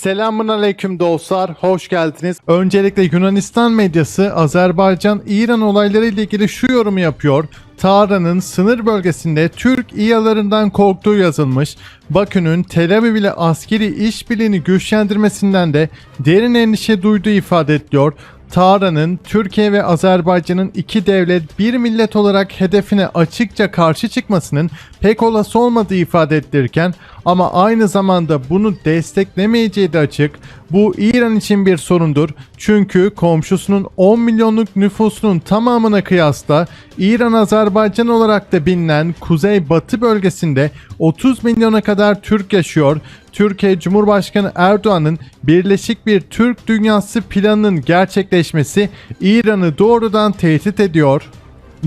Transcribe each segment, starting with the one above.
Selamun aleyküm dostlar, hoş geldiniz. Öncelikle Yunanistan medyası Azerbaycan-İran olayları ile ilgili şu yorumu yapıyor. Tahran'ın sınır bölgesinde Türk İHA'larından korktuğu yazılmış. Bakü'nün Tel Aviv ile askeri işbirliğini güçlendirmesinden de derin endişe duyduğu ifade ediliyor. Tahran'ın Türkiye ve Azerbaycan'ın iki devlet bir millet olarak hedefine açıkça karşı çıkmasının pek olası olmadığı ifade edilirken ama aynı zamanda bunu desteklemeyeceği de açık. Bu İran için bir sorundur. Çünkü komşusunun 10 milyonluk nüfusunun tamamına kıyasla İran Azerbaycan olarak da bilinen Kuzey Batı bölgesinde 30 milyona kadar Türk yaşıyor. Türkiye Cumhurbaşkanı Erdoğan'ın birleşik bir Türk dünyası planının gerçekleşmesi İran'ı doğrudan tehdit ediyor.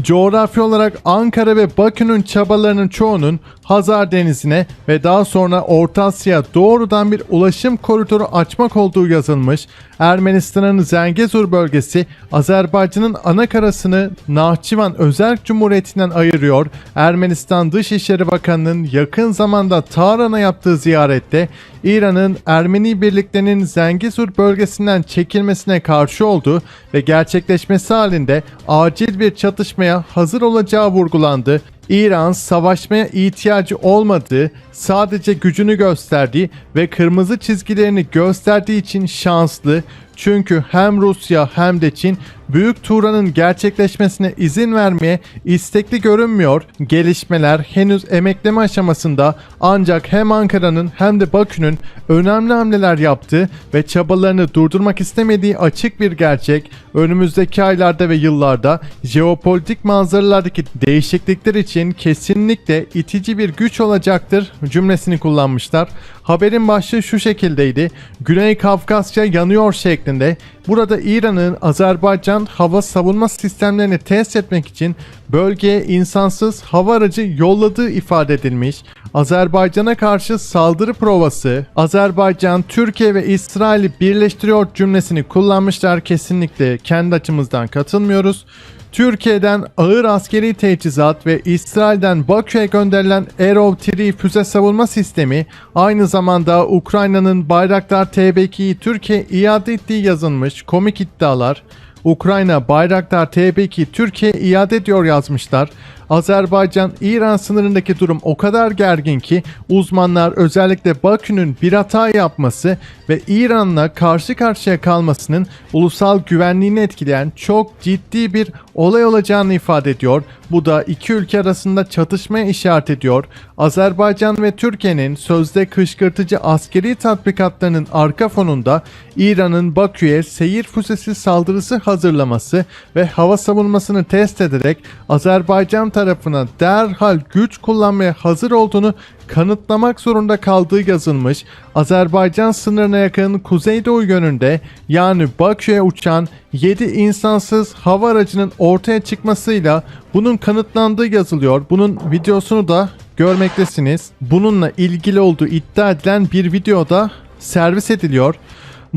Coğrafi olarak Ankara ve Bakü'nün çabalarının çoğunun Hazar Denizi'ne ve daha sonra Orta Asya'ya doğrudan bir ulaşım koridoru açmak olduğu yazılmış. Ermenistan'ın Zengezur bölgesi Azerbaycan'ın ana karasını Nahçıvan Özerk Cumhuriyeti'nden ayırıyor. Ermenistan Dışişleri Bakanı'nın yakın zamanda Tahran'a yaptığı ziyarette İran'ın Ermeni birliklerinin Zengezur bölgesinden çekilmesine karşı olduğu ve gerçekleşmesi halinde acil bir çatışmaya hazır olacağı vurgulandı. İran savaşmaya ihtiyacı olmadığı, sadece gücünü gösterdiği ve kırmızı çizgilerini gösterdiği için şanslı. Çünkü hem Rusya hem de Çin Büyük Turan'ın gerçekleşmesine izin vermeye istekli görünmüyor. Gelişmeler henüz emekleme aşamasında ancak hem Ankara'nın hem de Bakü'nün önemli hamleler yaptığı ve çabalarını durdurmak istemediği açık bir gerçek. Önümüzdeki aylarda ve yıllarda jeopolitik manzaralardaki değişiklikler için kesinlikle itici bir güç olacaktır cümlesini kullanmışlar. Haberin başlığı şu şekildeydi. Güney Kafkasya yanıyor şeklinde. Burada İran'ın Azerbaycan hava savunma sistemlerini test etmek için bölgeye insansız hava aracı yolladığı ifade edilmiş. Azerbaycan'a karşı saldırı provası, Azerbaycan, Türkiye ve İsrail'i birleştiriyor cümlesini kullanmışlar. Kesinlikle kendi açımızdan katılmıyoruz. Türkiye'den ağır askeri teçhizat ve İsrail'den Bakü'ye gönderilen Arrow 3 füze savunma sistemi aynı zamanda Ukrayna'nın Bayraktar TB2'yi Türkiye iade ettiği yazılmış komik iddialar. Ukrayna Bayraktar TB2 Türkiye iade ediyor yazmışlar. Azerbaycan-İran sınırındaki durum o kadar gergin ki uzmanlar özellikle Bakü'nün bir hata yapması ve İran'la karşı karşıya kalmasının ulusal güvenliğini etkileyen çok ciddi bir olay olacağını ifade ediyor. Bu da iki ülke arasında çatışmaya işaret ediyor. Azerbaycan ve Türkiye'nin sözde kışkırtıcı askeri tatbikatlarının arka fonunda İran'ın Bakü'ye seyir füzesi saldırısı hazırlaması ve hava savunmasını test ederek Azerbaycan tarafına derhal güç kullanmaya hazır olduğunu kanıtlamak zorunda kaldığı yazılmış. Azerbaycan sınırına yakın kuzeydoğu yönünde yani Bakü'ye uçan 7 insansız hava aracının ortaya çıkmasıyla bunun kanıtlandığı yazılıyor. Bunun videosunu da görmektesiniz. Bununla ilgili olduğu iddia edilen bir videoda servis ediliyor.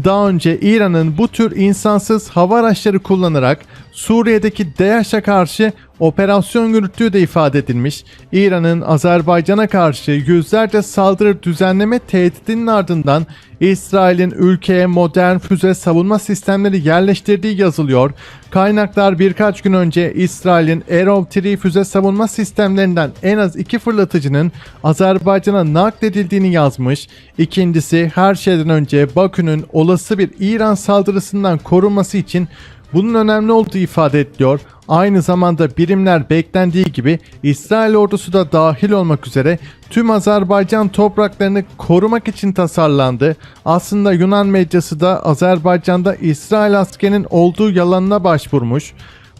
Daha önce İran'ın bu tür insansız hava araçları kullanarak Suriye'deki DAEŞ'e karşı operasyon yürüttüğü de ifade edilmiş. İran'ın Azerbaycan'a karşı yüzlerce saldırı düzenleme tehditinin ardından İsrail'in ülkeye modern füze savunma sistemleri yerleştirdiği yazılıyor. Kaynaklar birkaç gün önce İsrail'in Arrow 3 füze savunma sistemlerinden en az iki fırlatıcının Azerbaycan'a nakledildiğini yazmış. İkincisi her şeyden önce Bakü'nün olası bir İran saldırısından korunması için bunun önemli olduğu ifade ediliyor. Aynı zamanda birimler beklendiği gibi İsrail ordusu da dahil olmak üzere tüm Azerbaycan topraklarını korumak için tasarlandı. Aslında Yunan medyası da Azerbaycan'da İsrail askerinin olduğu yalanına başvurmuş.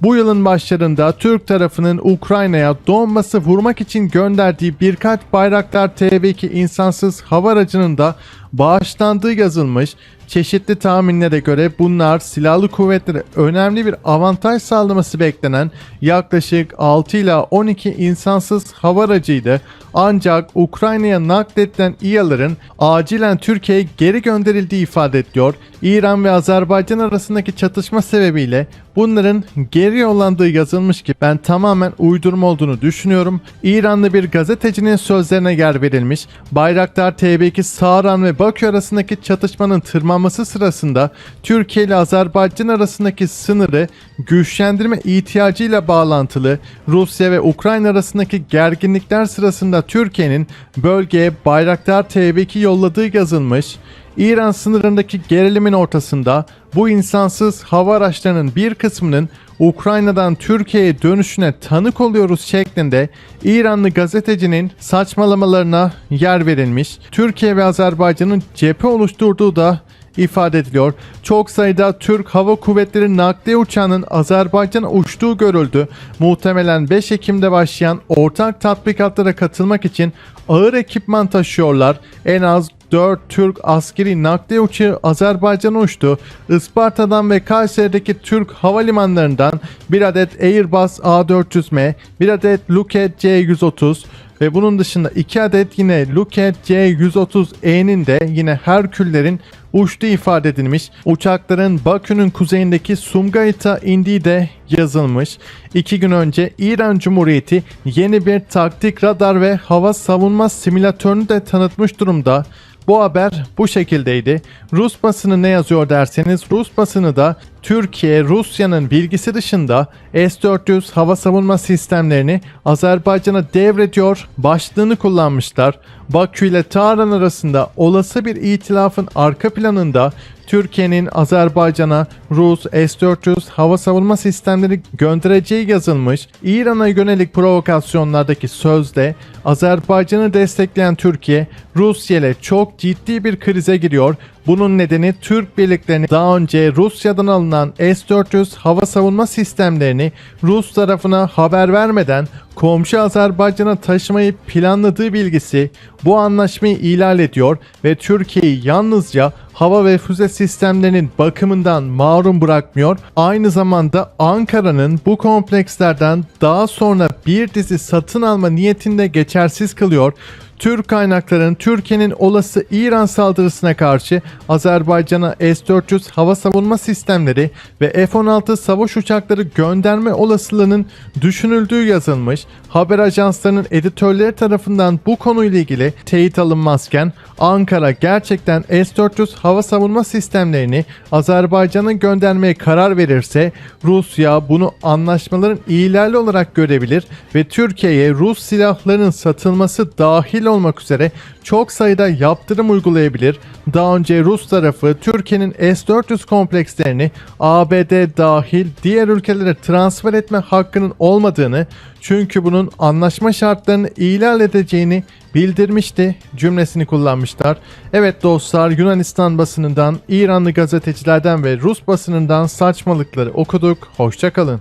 Bu yılın başlarında Türk tarafının Ukrayna'ya Donbas'ı vurmak için gönderdiği birkaç Bayraktar TB2 insansız hava aracının da bağışlandığı yazılmış. Çeşitli tahminlere göre bunlar silahlı kuvvetlere önemli bir avantaj sağlaması beklenen yaklaşık 6 ila 12 insansız hava aracıydı. Ancak Ukrayna'ya nakledilen İHA'ların acilen Türkiye'ye geri gönderildiği ifade ediliyor. İran ve Azerbaycan arasındaki çatışma sebebiyle bunların geri yollandığı yazılmış ki ben tamamen uydurma olduğunu düşünüyorum. İranlı bir gazetecinin sözlerine yer verilmiş. Bayraktar TB2 Saran ve Bakü arasındaki çatışmanın tırmanması sırasında Türkiye ile Azerbaycan arasındaki sınırı güçlendirme ihtiyacıyla bağlantılı Rusya ve Ukrayna arasındaki gerginlikler sırasında Türkiye'nin bölgeye Bayraktar TB2 yolladığı yazılmış. İran sınırındaki gerilimin ortasında bu insansız hava araçlarının bir kısmının Ukrayna'dan Türkiye'ye dönüşüne tanık oluyoruz şeklinde İranlı gazetecinin saçmalamalarına yer verilmiş. Türkiye ve Azerbaycan'ın cephe oluşturduğu da ifade ediliyor. Çok sayıda Türk Hava Kuvvetleri nakliye uçağının Azerbaycan'a uçtuğu görüldü. Muhtemelen 5 Ekim'de başlayan ortak tatbikatlara katılmak için ağır ekipman taşıyorlar. En az 4 Türk askeri nakliye uçağı Azerbaycan'a uçtu. Isparta'dan ve Kayseri'deki Türk havalimanlarından bir adet Airbus A400M, bir adet Lockheed C130 ve bunun dışında 2 adet yine Lockheed C130E'nin de yine Herküllerin uçtuğu ifade edilmiş. Uçakların Bakü'nün kuzeyindeki Sumgayit'a indiği de yazılmış. İki gün önce İran Cumhuriyeti yeni bir taktik radar ve hava savunma simülatörünü de tanıtmış durumda. Bu haber bu şekildeydi. Rus basını ne yazıyor derseniz Rus basını da Türkiye Rusya'nın bilgisi dışında S-400 hava savunma sistemlerini Azerbaycan'a devrediyor başlığını kullanmışlar. Bakü ile Tahran arasında olası bir itilafın arka planında Türkiye'nin Azerbaycan'a Rus S-400 hava savunma sistemleri göndereceği yazılmış. İran'a yönelik provokasyonlardaki sözde Azerbaycan'ı destekleyen Türkiye Rusya ile çok ciddi bir krize giriyor. Bunun nedeni Türk birliklerini daha önce Rusya'dan alınan S-400 hava savunma sistemlerini Rus tarafına haber vermeden komşu Azerbaycan'a taşımayı planladığı bilgisi bu anlaşmayı ihlal ediyor ve Türkiye'yi yalnızca hava ve füze sistemlerinin bakımından mahrum bırakmıyor. Aynı zamanda Ankara'nın bu komplekslerden daha sonra bir dizi satın alma niyetinde geçersiz kılıyor. Türk kaynakların Türkiye'nin olası İran saldırısına karşı Azerbaycan'a S-400 hava savunma sistemleri ve F-16 savaş uçakları gönderme olasılığının düşünüldüğü yazılmış. Haber ajanslarının editörleri tarafından bu konuyla ilgili teyit alınmazken Ankara gerçekten S-400 hava savunma sistemlerini Azerbaycan'a göndermeye karar verirse Rusya bunu anlaşmaların ihlali olarak görebilir ve Türkiye'ye Rus silahlarının satılması dahil olmak üzere çok sayıda yaptırım uygulayabilir. Daha önce Rus tarafı Türkiye'nin S-400 komplekslerini ABD dahil diğer ülkelere transfer etme hakkının olmadığını çünkü bunun anlaşma şartlarını ihlal edeceğini bildirmişti cümlesini kullanmışlar. Evet dostlar Yunanistan basınından, İranlı gazetecilerden ve Rus basınından saçmalıkları okuduk. Hoşçakalın.